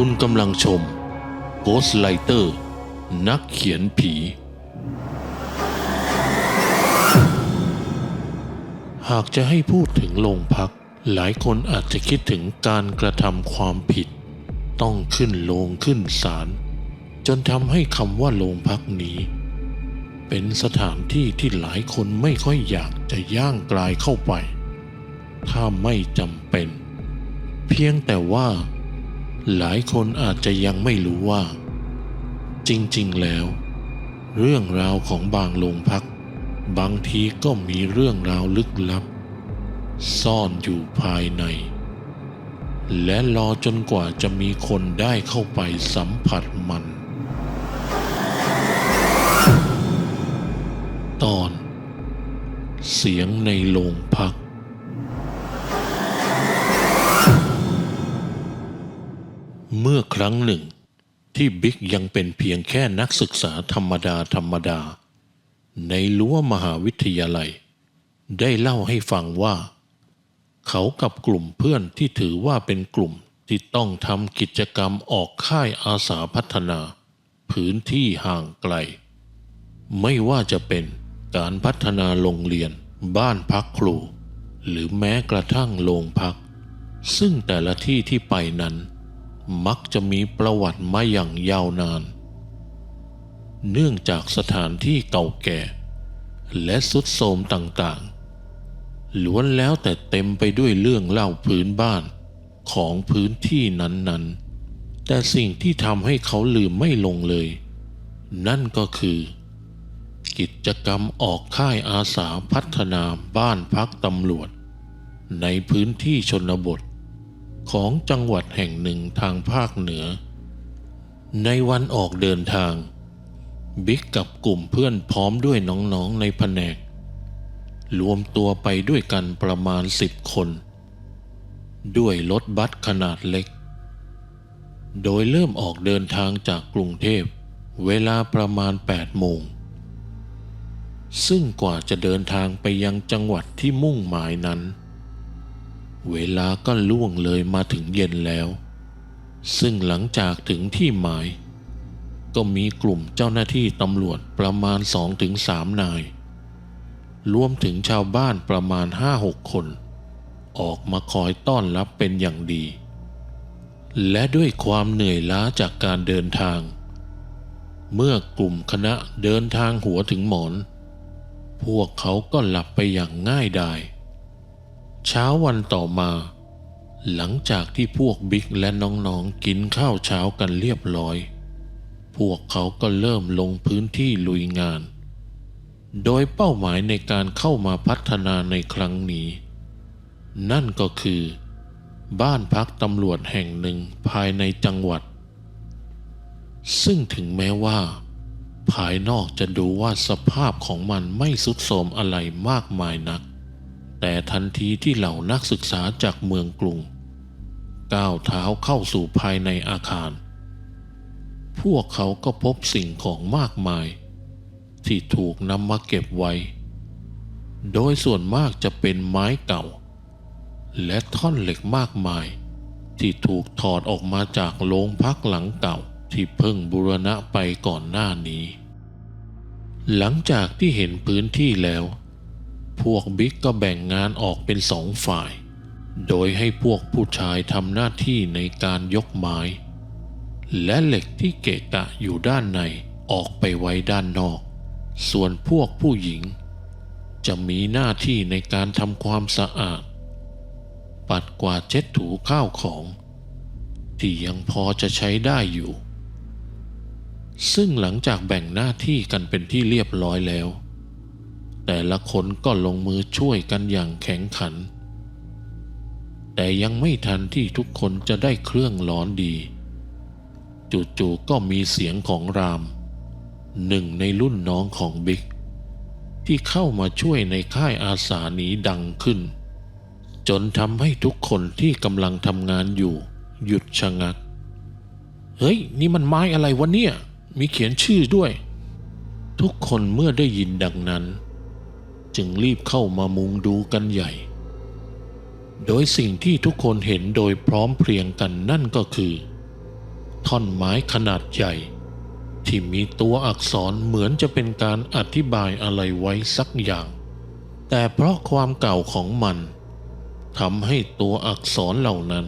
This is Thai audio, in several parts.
คุณกำลังชม Ghost Writer นักเขียนผี หากจะให้พูดถึงโรงพัก หลายคนอาจจะคิดถึงการกระทำความผิด ต้องขึ้นโรงขึ้นศาลจนทำให้คำว่าโรงพักนี้ เป็นสถานที่ที่หลายคนไม่ค่อยอยากจะย่างกลายเข้าไป ถ้าไม่จำเป็น เพียงแต่ว่า หลายคนอาจจะยังไม่รู้ว่า จริงๆแล้ว เรื่องราวของบางโรงพัก บางทีก็มีเรื่องราวลึกลับ ซ่อนอยู่ภายใน และรอจนกว่าจะมีคนได้เข้าไปสัมผัสมัน ตอน เสียงในโรงพัก เมื่อครั้งหนึ่ง ที่บิ๊กยังเป็นเพียงแค่นักศึกษาธรรมดาธรรมดา ในรั้วมหาวิทยาลัย ได้เล่าให้ฟังว่า เขากับกลุ่มเพื่อนที่ถือว่าเป็นกลุ่มที่ต้องทำกิจกรรมออกค่ายอาสาพัฒนา พื้นที่ห่างไกล ไม่ว่าจะเป็นการพัฒนาโรงเรียน บ้านพักครู หรือแม้กระทั่งโรงพัก ซึ่งแต่ละที่ที่ไปนั้น มักจะมีประวัติมาอย่างยาวนาน เนื่องจากสถานที่เก่าแก่ และสุดโทมต่างๆ ล้วนแล้วแต่เต็มไปด้วยเรื่องเล่าพื้นบ้านของพื้นที่นั้นๆ แต่สิ่งที่ทำให้เขาลืมไม่ลงเลย นั่นก็คือ กิจกรรมออกค่ายอาสาพัฒนาบ้านพักตำรวจ ในพื้นที่ชนบท ของจังหวัดแห่งหนึ่งทางภาคเหนือ ในวันออกเดินทาง บิ๊กกับกลุ่มเพื่อนพร้อมด้วยน้องๆในแผนก รวมตัวไปด้วยกันประมาณสิบคน ด้วยรถบัสขนาดเล็ก โดยเริ่มออกเดินทางจากกรุงเทพ เวลาประมาณ8โมง ซึ่งกว่าจะเดินทางไปยังจังหวัดที่มุ่งหมายนั้น เวลาก็ล่วงเลยมาถึงเย็นแล้ว ซึ่งหลังจากถึงที่หมาย ก็มีกลุ่มเจ้าหน้าที่ตำรวจประมาณ2-3นาย รวมถึงชาวบ้านประมาณ5-6คน ออกมาคอยต้อนรับเป็นอย่างดี และด้วยความเหนื่อยล้าจากการเดินทาง เมื่อกลุ่มคณะเดินทางหัวถึงหมอน พวกเขาก็หลับไปอย่างง่ายดาย เช้าวันต่อมา หลังจากที่พวกบิ๊กและน้องๆกินข้าวเช้ากันเรียบร้อย พวกเขาก็เริ่มลงพื้นที่ลุยงาน โดยเป้าหมายในการเข้ามาพัฒนาในครั้งนี้ นั่นก็คือ บ้านพักตำรวจแห่งหนึ่งภายในจังหวัด ซึ่งถึงแม้ว่า ภายนอกจะดูว่าสภาพของมันไม่สุดโทรมอะไรมากมายนัก แต่ทันทีที่เหล่านักศึกษาจากเมืองกรุง ก้าวเท้าเข้าสู่ภายในอาคาร พวกเขาก็พบสิ่งของมากมาย ที่ถูกนำมาเก็บไว้ โดยส่วนมากจะเป็นไม้เก่า และท่อนเหล็กมากมาย ที่ถูกถอดออกมาจากโรงพักหลังเก่าที่เพิ่งบูรณะไปก่อนหน้านี้ หลังจากที่เห็นพื้นที่แล้ว พวกบิ๊กก็แบ่งงานออกเป็นสองฝ่าย โดยให้พวกผู้ชายทำหน้าที่ในการยกไม้ และเหล็กที่เกะกะอยู่ด้านในออกไปไว้ด้านนอก ส่วนพวกผู้หญิง จะมีหน้าที่ในการทำความสะอาด ปัดกวาดเช็ดถูข้าวของ ที่ยังพอจะใช้ได้อยู่ ซึ่งหลังจากแบ่งหน้าที่กันเป็นที่เรียบร้อยแล้ว แต่ละคนก็ลงมือช่วยกันอย่างแข็งขัน แต่ยังไม่ทันที่ทุกคนจะได้เครื่องร้อนดี จู่ๆก็มีเสียงของราม หนึ่งในรุ่นน้องของบิ๊ก ที่เข้ามาช่วยในค่ายอาสานี้ดังขึ้น จนทำให้ทุกคนที่กำลังทำงานอยู่ หยุดชะงัก เฮ้ย นี่มันไม้อะไรวะเนี่ย มีเขียนชื่อด้วย ทุกคนเมื่อได้ยินดังนั้น จึงรีบเข้ามามุงดูกันใหญ่ โดยสิ่งที่ทุกคนเห็นโดยพร้อมเพรียงกันนั่นก็คือ ท่อนไม้ขนาดใหญ่ ที่มีตัวอักษรเหมือนจะเป็นการอธิบายอะไรไว้สักอย่าง แต่เพราะความเก่าของมันทำให้ตัวอักษรเหล่านั้น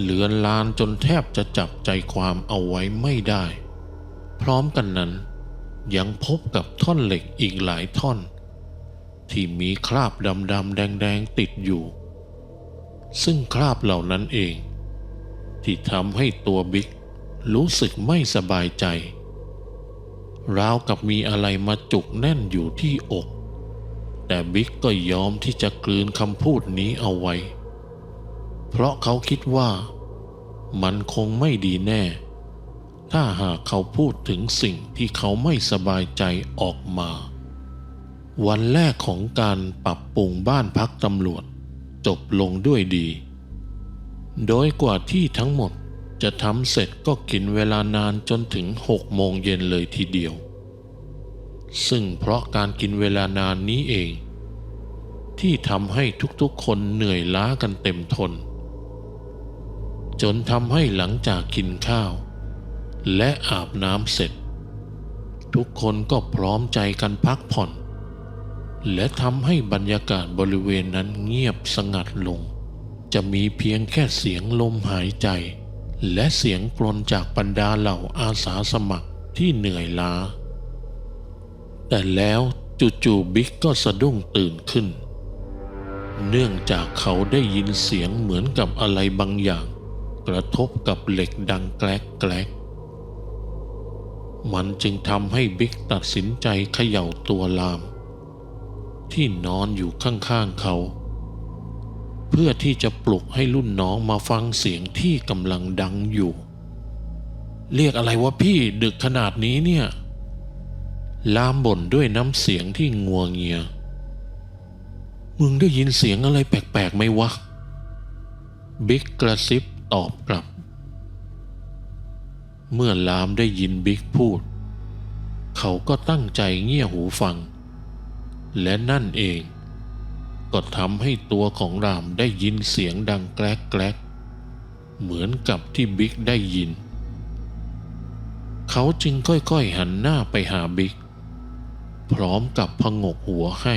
เลือนลานจนแทบจะจับใจความเอาไว้ไม่ได้ พร้อมกันนั้นยังพบกับท่อนเหล็กอีกหลายท่อน ที่มีคราบดำๆแดงๆติดอยู่ ซึ่งคราบเหล่านั้นเอง ที่ทำให้ตัวบิ๊กรู้สึกไม่สบายใจ ราวกับมีอะไรมาจุกแน่นอยู่ที่อก แต่บิ๊กก็ยอมที่จะกลืนคำพูดนี้เอาไว้ เพราะเขาคิดว่า มันคงไม่ดีแน่ ถ้าหากเขาพูดถึงสิ่งที่เขาไม่สบายใจออกมา วันแรกของการปรับปรุงบ้านพักตำรวจ จบลงด้วยดี โดยกว่าที่ทั้งหมดจะทำเสร็จก็กินเวลานานจนถึงหกโมงเย็นเลยทีเดียว ซึ่งเพราะการกินเวลานานนี้เอง ที่ทำให้ทุกๆคนเหนื่อยล้ากันเต็มทน จนทำให้หลังจากกินข้าว และอาบน้ำเสร็จ ทุกคนก็พร้อมใจกันพักผ่อน และทำให้บรรยากาศบริเวณนั้นเงียบสงัดลง จะมีเพียงแค่เสียงลมหายใจ และเสียงกรนจากบรรดาเหล่าอาสาสมัครที่เหนื่อยล้า แต่แล้วจู่ๆบิ๊กก็สะดุ้งตื่นขึ้น เนื่องจากเขาได้ยินเสียงเหมือนกับอะไรบางอย่าง กระทบกับเหล็กดังแกลกแกลกมันจึงทำให้บิ๊กตัดสินใจเขย่าตัวลาม ที่นอนอยู่ข้างๆเขา เพื่อที่จะปลุกให้รุ่นน้องมาฟังเสียงที่กำลังดังอยู่ เรียกอะไรวะพี่ดึกขนาดนี้เนี่ย ลามบ่นด้วยน้ำเสียงที่งัวงเงีย มึงได้ยินเสียงอะไรแปลกๆไหมวะ บิ๊กกระซิบตอบกลับ เมื่อลามได้ยินบิ๊กพูด เขาก็ตั้งใจเงี่ยหูฟัง และนั่นเอง ก็ทำให้ตัวของรามได้ยินเสียงดังแกลกแกลกเหมือนกับที่บิ๊กได้ยิน เขาจึงค่อยๆหันหน้าไปหาบิ๊ก พร้อมกับพงกหัวให้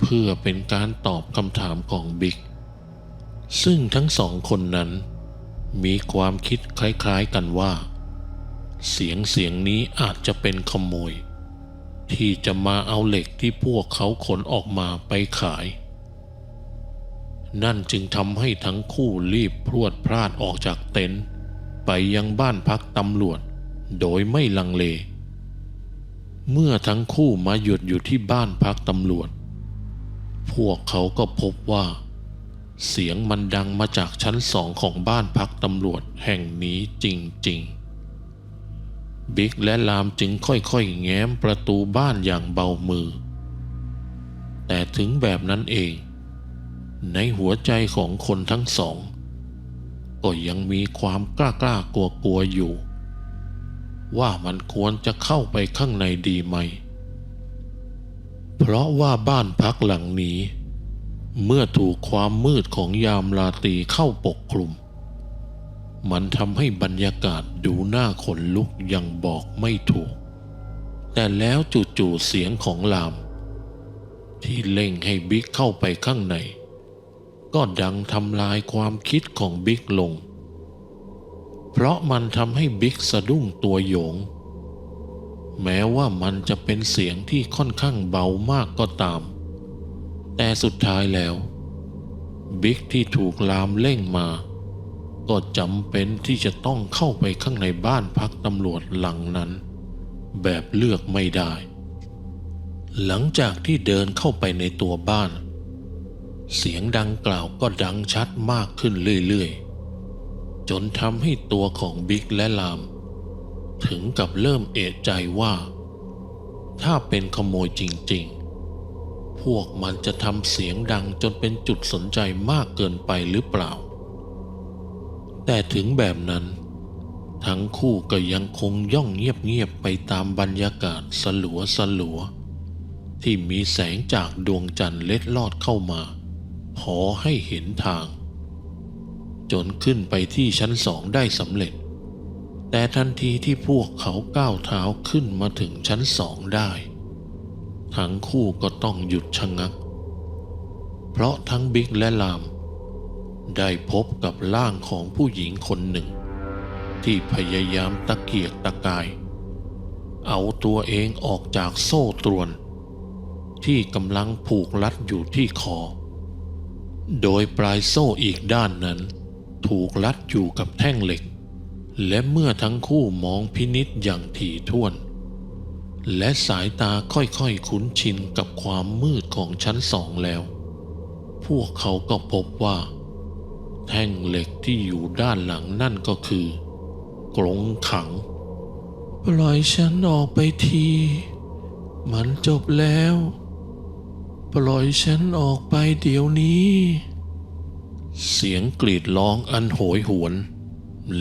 เพื่อเป็นการตอบคำถามของบิ๊ก ซึ่งทั้งสองคนนั้น มีความคิดคล้ายๆกันว่า เสียงเสียงนี้อาจจะเป็นขโมย ที่จะมาเอาเหล็กที่พวกเขาขนออกมาไปขาย นั่นจึงทำให้ทั้งคู่รีบพรวดพลาดออกจากเต็นท์ไปยังบ้านพักตำรวจโดยไม่ลังเล เมื่อทั้งคู่มาหยุดอยู่ที่บ้านพักตำรวจ พวกเขาก็พบว่า เสียงมันดังมาจากชั้นสองของบ้านพักตำรวจแห่งนี้จริงๆ บิ๊กและลามจึงค่อยๆ แง้มประตูบ้านอย่างเบามือ แต่ถึงแบบนั้นเอง ในหัวใจของคนทั้งสอง ก็ยังมีความกล้ากล้ากลัวกลัวๆอยู่ ว่ามันควรจะเข้าไปข้างในดีไหม เพราะว่าบ้านพักหลังนี้ เมื่อถูกความมืดของยามราตรีเข้าปกคลุม มันทำให้บรรยากาศดูน่าขนลุกยังบอกไม่ถูก แต่แล้วจู่ๆเสียงของลาม ที่เล่งให้บิ๊กเข้าไปข้างใน ก็ดังทำลายความคิดของบิ๊กลง เพราะมันทำให้บิ๊กสะดุ้งตัวโยง แม้ว่ามันจะเป็นเสียงที่ค่อนข้างเบามากก็ตาม แต่สุดท้ายแล้ว บิ๊กที่ถูกลามเร่งมา ก็จำเป็นที่จะต้องเข้าไปข้างในบ้านพักตำรวจหลังนั้น แบบเลือกไม่ได้ หลังจากที่เดินเข้าไปในตัวบ้าน เสียงดังกล่าวก็ดังชัดมากขึ้นเรื่อยๆ จนทำให้ตัวของบิ๊กและลาม ถึงกับเริ่มเอะใจว่า ถ้าเป็นขโมยจริง ๆ พวกมันจะทำเสียงดังจนเป็นจุดสนใจมากเกินไปหรือเปล่า แต่ถึงแบบนั้น ทั้งคู่ก็ยังคงย่องเงียบๆไปตามบรรยากาศสลัวสลัวๆที่มีแสงจากดวงจันทร์เล็ดลอดเข้ามา พอให้เห็นทาง จนขึ้นไปที่ชั้นสองได้สำเร็จ แต่ทันทีที่พวกเขาก้าวเท้าขึ้นมาถึงชั้นสองได้ ทั้งคู่ก็ต้องหยุดชะงัก เพราะทั้งบิ๊กและลาม ได้พบกับร่างของผู้หญิงคนหนึ่ง ที่พยายามตะเกียกตะกาย เอาตัวเองออกจากโซ่ตรวน ที่กำลังผูกลัดอยู่ที่คอ โดยปลายโซ่อีกด้านนั้น ถูกลัดอยู่กับแท่งเหล็ก และเมื่อทั้งคู่มองพินิษอย่างถี่ถ้วน และสายตาค่อยๆคุ้นชินกับความมืดของชั้นสองแล้ว พวกเขาก็พบว่า แท่งเหล็กที่อยู่ด้านหลังนั่นก็คือกรงขัง ปล่อยฉันออกไปที มันจบแล้ว ปล่อยฉันออกไปเดี๋ยวนี้ เสียงกรีดร้องอันโหยหวน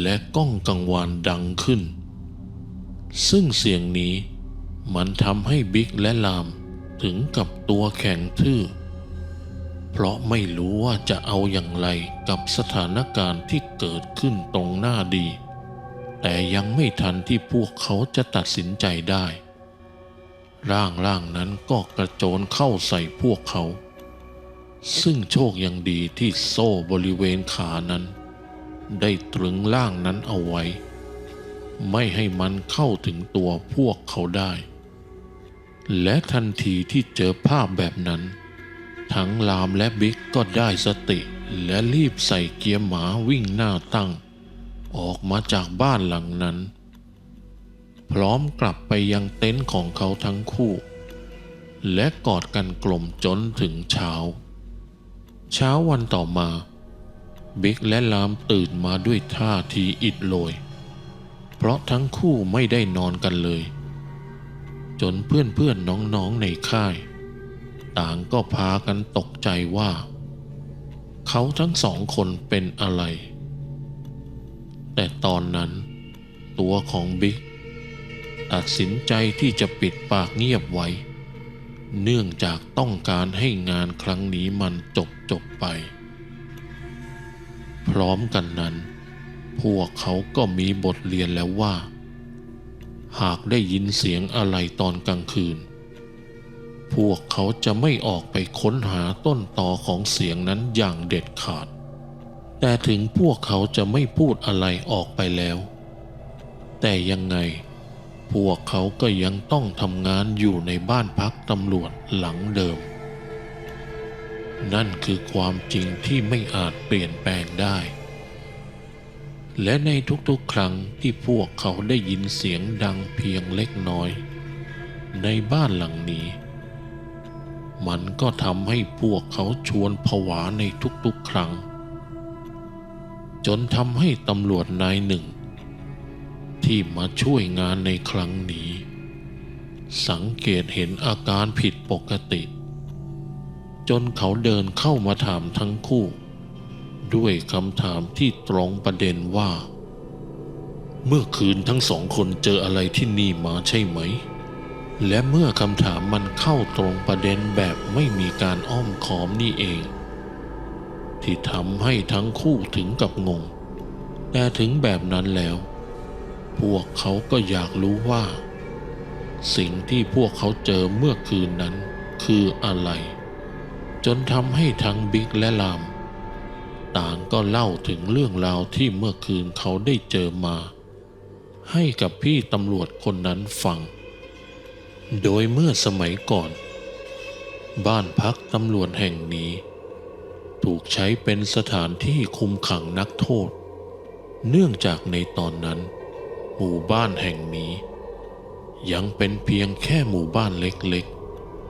และก้องกังวานดังขึ้น ซึ่งเสียงนี้มันทำให้บิ๊กและลามถึงกับตัวแข็งทื่อ เพราะไม่รู้ว่าจะเอาอย่างไรกับสถานการณ์ที่เกิดขึ้นตรงหน้าดี แต่ยังไม่ทันที่พวกเขาจะตัดสินใจได้ ร่างร่างนั้นก็กระโจนเข้าใส่พวกเขา ซึ่งโชคยังดีที่โซ่บริเวณขานั้น ได้ตรึงร่างนั้นเอาไว้ ไม่ให้มันเข้าถึงตัวพวกเขาได้ และทันทีที่เจอภาพแบบนั้น ทั้งลามและบิ๊กก็ได้สติและรีบใส่เกียร์หมาวิ่งหน้าตั้ง ออกมาจากบ้านหลังนั้น พร้อมกลับไปยังเต็นท์ของเขาทั้งคู่ และกอดกันกลมจนถึงเช้า เช้าวันต่อมา บิ๊กและลามตื่นมาด้วยท่าทีอิดโรยเพราะทั้งคู่ไม่ได้นอนกันเลย จนเพื่อนๆน้องๆในค่าย ต่างก็พากันตกใจว่า เขาทั้งสองคนเป็นอะไร แต่ตอนนั้น ตัวของบิ๊กตัดสินใจที่จะปิดปากเงียบไว้ เนื่องจากต้องการให้งานครั้งนี้มันจบจบไป พร้อมกันนั้น พวกเขาก็มีบทเรียนแล้วว่า หากได้ยินเสียงอะไรตอนกลางคืน พวกเขาจะไม่ออกไปค้นหาต้นตอของเสียงนั้นอย่างเด็ดขาด แต่ถึงพวกเขาจะไม่พูดอะไรออกไปแล้ว แต่ยังไง พวกเขาก็ยังต้องทำงานอยู่ในบ้านพักตำรวจหลังเดิม นั่นคือความจริงที่ไม่อาจเปลี่ยนแปลงได้ และในทุกๆครั้งที่พวกเขาได้ยินเสียงดังเพียงเล็กน้อย ในบ้านหลังนี้ มันก็ทำให้พวกเขาชวนผวาในทุกๆครั้ง จนทำให้ตำรวจนายหนึ่ง ที่มาช่วยงานในครั้งนี้ สังเกตเห็นอาการผิดปกติ จนเขาเดินเข้ามาถามทั้งคู่ ด้วยคำถามที่ตรงประเด็นว่า เมื่อคืนทั้งสองคนเจออะไรที่นี่มาใช่ไหม และเมื่อคำถามมันเข้าตรงประเด็นแบบไม่มีการอ้อมค้อมนี่เอง ที่ทำให้ทั้งคู่ถึงกับงง แต่ถึงแบบนั้นแล้ว พวกเขาก็อยากรู้ว่า สิ่งที่พวกเขาเจอเมื่อคืนนั้นคืออะไร จนทำให้ทั้งบิ๊กและลาม ต่างก็เล่าถึงเรื่องราวที่เมื่อคืนเขาได้เจอมา ให้กับพี่ตำรวจคนนั้นฟัง โดยเมื่อสมัยก่อน บ้านพักตำรวจแห่งนี้ ถูกใช้เป็นสถานที่คุมขังนักโทษ เนื่องจากในตอนนั้น หมู่บ้านแห่งนี้ ยังเป็นเพียงแค่หมู่บ้านเล็ก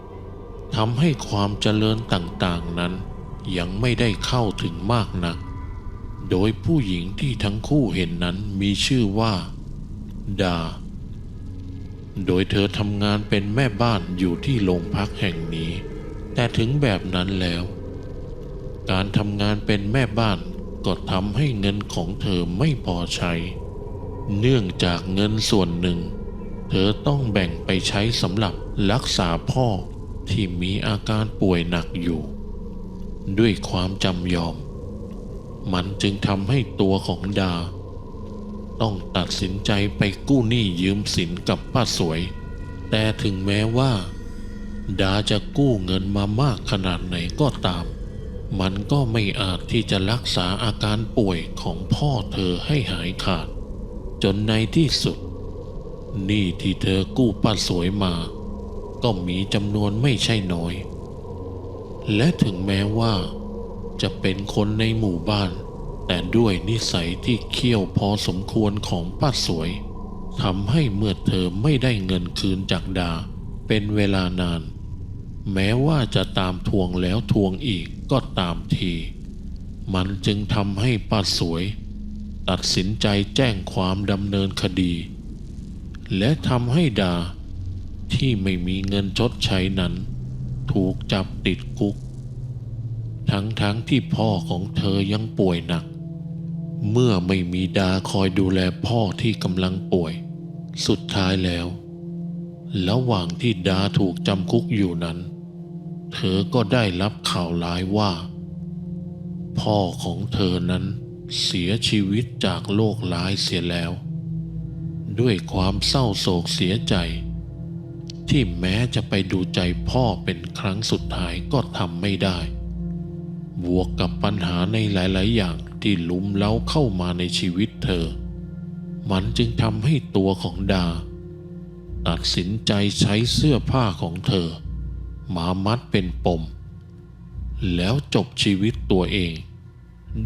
ๆทำให้ความเจริญต่างๆนั้นยังไม่ได้เข้าถึงมากนัก โดยผู้หญิงที่ทั้งคู่เห็นนั้นมีชื่อว่า ดา โดยเธอทำงานเป็นแม่บ้านอยู่ที่โรงพักแห่งนี้ แต่ถึงแบบนั้นแล้ว การทำงานเป็นแม่บ้านก็ทำให้เงินของเธอไม่พอใช้ เนื่องจากเงินส่วนหนึ่ง เธอต้องแบ่งไปใช้สำหรับรักษาพ่อที่มีอาการป่วยหนักอยู่ ด้วยความจำยอม มันจึงทำให้ตัวของดา ต้องตัดสินใจไปกู้หนี้ยืมสินกับป้าสวย แต่ถึงแม้ว่า ดาจะกู้เงินมามากขนาดไหนก็ตาม มันก็ไม่อาจที่จะรักษาอาการป่วยของพ่อเธอให้หายขาด จนในที่สุดหนี้ที่เธอกู้ป้าสวยมา ก็มีจำนวนไม่ใช่น้อย และถึงแม้ว่า จะเป็นคนในหมู่บ้าน แต่ด้วยนิสัยที่เขี้ยวพอสมควรของป้าสวยทำให้เมื่อเธอไม่ได้เงินคืนจากดา เป็นเวลานาน แม้ว่าจะตามทวงแล้วทวงอีกก็ตามที มันจึงทำให้ป้าสวย ตัดสินใจแจ้งความดำเนินคดี และทำให้ดา ที่ไม่มีเงินชดใช้นั้น ถูกจับติดคุก ทั้งๆทที่พ่อของเธอยังป่วยหนัก เมื่อไม่มีดาคอยดูแลพ่อที่กำลังป่วย สุดท้ายแล้ว ระหว่างที่ดาถูกจำคุกอยู่นั้น เธอก็ได้รับข่าวร้ายว่า พ่อของเธอนั้นเสียชีวิตจากโรคร้ายเสียแล้ว ด้วยความเศร้าโศกเสียใจ ที่แม้จะไปดูใจพ่อเป็นครั้งสุดท้ายก็ทำไม่ได้ บวกกับปัญหาในหลาย ๆ อย่าง ที่ลุมเล้าเข้ามาในชีวิตเธอ มันจึงทำให้ตัวของดา ตัดสินใจใช้เสื้อผ้าของเธอ มามัดเป็นปม แล้วจบชีวิตตัวเอง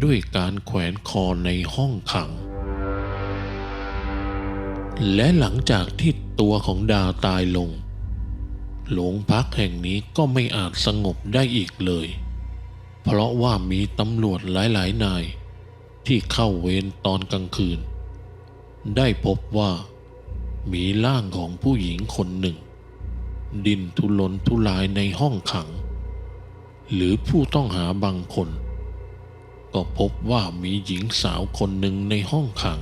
ด้วยการแขวนคอในห้องขัง และหลังจากที่ตัวของดาตายลงโรงพักแห่งนี้ก็ไม่อาจสงบได้อีกเลย เพราะว่ามีตำรวจหลายๆนาย ที่เข้าเวรตอนกลางคืน ได้พบว่า มีร่างของผู้หญิงคนหนึ่ง ดินทุรนทุรายในห้องขัง หรือผู้ต้องหาบางคน ก็พบว่ามีหญิงสาวคนหนึ่งในห้องขัง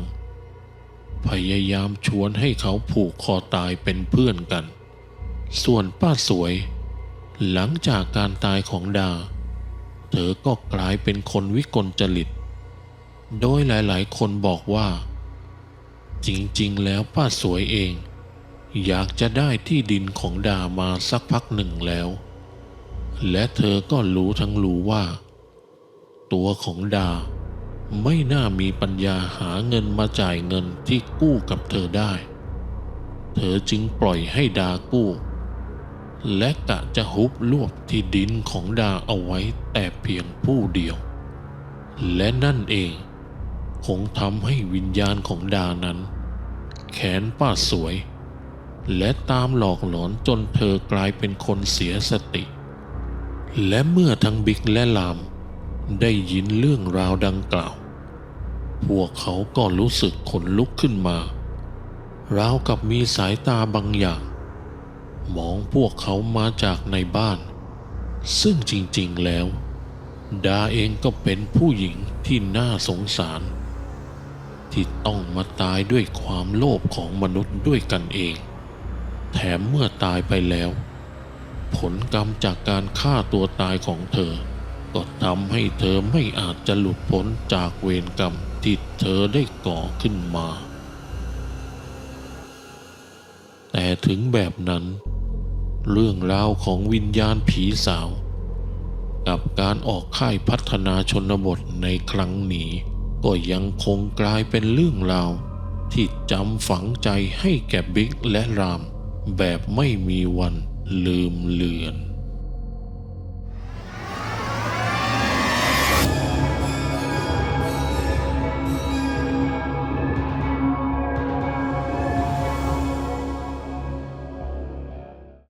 พยายามชวนให้เขาผูกคอตายเป็นเพื่อนกัน ส่วนป้าสวย หลังจากการตายของดา เธอก็กลายเป็นคนวิกลจริต โดยหลายๆ คนบอกว่า จริงๆ แล้วป้าสวยเอง อยากจะได้ที่ดินของดามาสักพักหนึ่งแล้ว และเธอก็รู้ทั้งรู้ว่า ตัวของดาไม่น่ามีปัญญาหาเงินมาจ่ายเงินที่กู้กับเธอได้ เธอจึงปล่อยให้ดากู้ และกะจะฮุบรวบที่ดินของดาเอาไว้แต่เพียงผู้เดียว และนั่นเอง คงทำให้วิญญาณของดานั้น แขนป้าสวย และตามหลอกหลอนจนเธอกลายเป็นคนเสียสติ และเมื่อทั้งบิ๊กและลาม ได้ยินเรื่องราวดังกล่าว พวกเขาก็รู้สึกขนลุกขึ้นมาราวกับมีสายตาบางอย่าง มองพวกเขามาจากในบ้าน ซึ่งจริงๆแล้ว ดาเองก็เป็นผู้หญิงที่น่าสงสาร ที่ต้องมาตายด้วยความโลภของมนุษย์ด้วยกันเอง แถมเมื่อตายไปแล้ว ผลกรรมจากการฆ่าตัวตายของเธอ ก็ทำให้เธอไม่อาจจะหลุดพ้นจากเวรกรรมที่เธอได้ก่อขึ้นมา แต่ถึงแบบนั้น เรื่องราวของวิญญาณผีสาว กับการออกค่ายพัฒนาชนบทในครั้งนี้ ก็ยังคงกลายเป็นเรื่องราว ที่จำฝังใจให้แก่บิ๊กและราม แบบไม่มีวันลืมเลือน